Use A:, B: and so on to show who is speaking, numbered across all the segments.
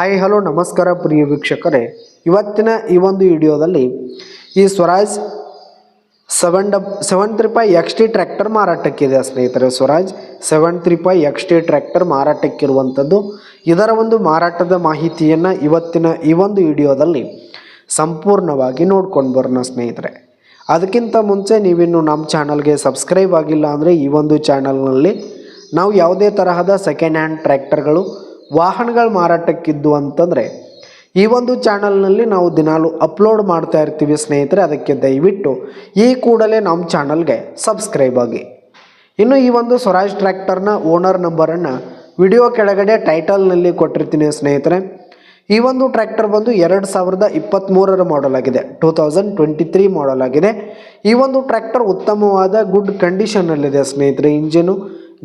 A: Hi, hello, ನಮಸ್ಕಾರ ಪ್ರಿಯ ವೀಕ್ಷಕರೇ. ಇವತ್ತಿನ ಈ ಒಂದು ವಿಡಿಯೋದಲ್ಲಿ ಈ Swaraj seven dub seven three five X T tractor ಮಾರಾಟಕ್ಕಿದೆ ಸ್ನೇಹಿತರೆ. Swaraj seven three five X T tractor ಮಾರಾಟಕ್ಕಿರುವಂಥದ್ದು ಇದರ ಒಂದು ಮಾರಾಟದ ಮಾಹಿತಿಯನ್ನು ಇವತ್ತಿನ ಈ ಒಂದು ವಿಡಿಯೋದಲ್ಲಿ ಸಂಪೂರ್ಣವಾಗಿ ನೋಡ್ಕೊಂಡು ಬರೋಣ ಸ್ನೇಹಿತರೆ. ಅದಕ್ಕಿಂತ ಮುಂಚೆ ನೀವಿನ್ನು ನಮ್ಮ ಚಾನಲ್ಗೆ ಸಬ್ಸ್ಕ್ರೈಬ್ ಆಗಿಲ್ಲ ಅಂದರೆ ಈ ಒಂದು ಚಾನಲ್ನಲ್ಲಿ ನಾವು ಯಾವುದೇ ತರಹದ ಸೆಕೆಂಡ್ ಹ್ಯಾಂಡ್ ಟ್ರ್ಯಾಕ್ಟರ್ಗಳು ವಾಹನಗಳು ಮಾರಾಟಕ್ಕಿದ್ದು ಅಂತಂದರೆ, ಈ ಒಂದು ಚಾನಲ್ನಲ್ಲಿ ನಾವು ದಿನಾಲು ಅಪ್ಲೋಡ್ ಮಾಡ್ತಾ ಇರ್ತೀವಿ ಸ್ನೇಹಿತರೆ, ಅದಕ್ಕೆ ದಯವಿಟ್ಟು ಈ ಕೂಡಲೇ ನಮ್ಮ ಚಾನಲ್ಗೆ ಸಬ್ಸ್ಕ್ರೈಬ್ ಆಗಿ. ಇನ್ನು ಈ ಒಂದು ಸ್ವರಾಜ್ ಟ್ರ್ಯಾಕ್ಟರ್ನ ಓನರ್ ನಂಬರನ್ನು ವಿಡಿಯೋ ಕೆಳಗಡೆ ಟೈಟಲ್ನಲ್ಲಿ ಕೊಟ್ಟಿರ್ತೀನಿ ಸ್ನೇಹಿತರೆ. ಈ ಒಂದು ಟ್ರ್ಯಾಕ್ಟರ್ ಬಂದು ಎರಡು ಸಾವಿರದ ಇಪ್ಪತ್ತ್ಮೂರರ ಮಾಡೆಲ್ ಆಗಿದೆ, two thousand twenty three model ಆಗಿದೆ. ಈ ಒಂದು ಟ್ರ್ಯಾಕ್ಟರ್ ಉತ್ತಮವಾದ ಗುಡ್ ಕಂಡೀಷನ್ನಲ್ಲಿದೆ ಸ್ನೇಹಿತರೆ, ಇಂಜಿನು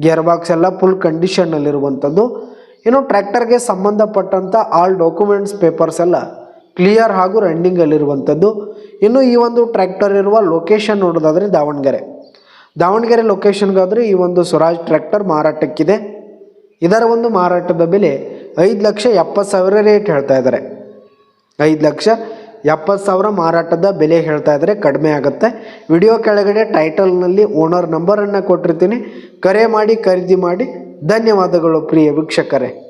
A: ಗೇರ್ ಬಾಕ್ಸ್ ಎಲ್ಲ ಫುಲ್ ಕಂಡೀಷನ್ನಲ್ಲಿರುವಂಥದ್ದು ಇನ್ನು ಟ್ರ್ಯಾಕ್ಟರ್ಗೆ ಸಂಬಂಧಪಟ್ಟಂಥ ಆಲ್ ಡಾಕ್ಯುಮೆಂಟ್ಸ್ ಪೇಪರ್ಸ್ ಎಲ್ಲ ಕ್ಲಿಯರ್ ಹಾಗೂ ರನ್ನಿಂಗಲ್ಲಿರುವಂಥದ್ದು ಇನ್ನು ಈ ಒಂದು ಟ್ರ್ಯಾಕ್ಟರ್ ಇರುವ ಲೊಕೇಶನ್ ನೋಡೋದಾದರೆ ದಾವಣಗೆರೆ. ದಾವಣಗೆರೆ ಲೊಕೇಶನ್ಗಾದರೆ ಈ ಒಂದು ಸ್ವರಾಜ್ ಟ್ರ್ಯಾಕ್ಟರ್ ಮಾರಾಟಕ್ಕಿದೆ. ಇದರ ಒಂದು ಮಾರಾಟದ ಬೆಲೆ ಐದು ಲಕ್ಷ ಎಪ್ಪತ್ತು ಸಾವಿರ ರೇಟ್ ಹೇಳ್ತಾ ಇದ್ದಾರೆ. ಐದು ಲಕ್ಷ ಎಪ್ಪತ್ತು ಸಾವಿರ ಮಾರಾಟದ ಬೆಲೆ ಹೇಳ್ತಾ ಇದ್ದಾರೆ. ಕಡಿಮೆ ಆಗುತ್ತೆ. ವಿಡಿಯೋ ಕೆಳಗಡೆ ಟೈಟಲ್ನಲ್ಲಿ ಓನರ್ ನಂಬರನ್ನು ಕೊಟ್ಟಿರ್ತೀನಿ. ಕರೆ ಮಾಡಿ, ಖರೀದಿ ಮಾಡಿ. ಧನ್ಯವಾದಗಳು ಪ್ರಿಯ ವೀಕ್ಷಕರೇ.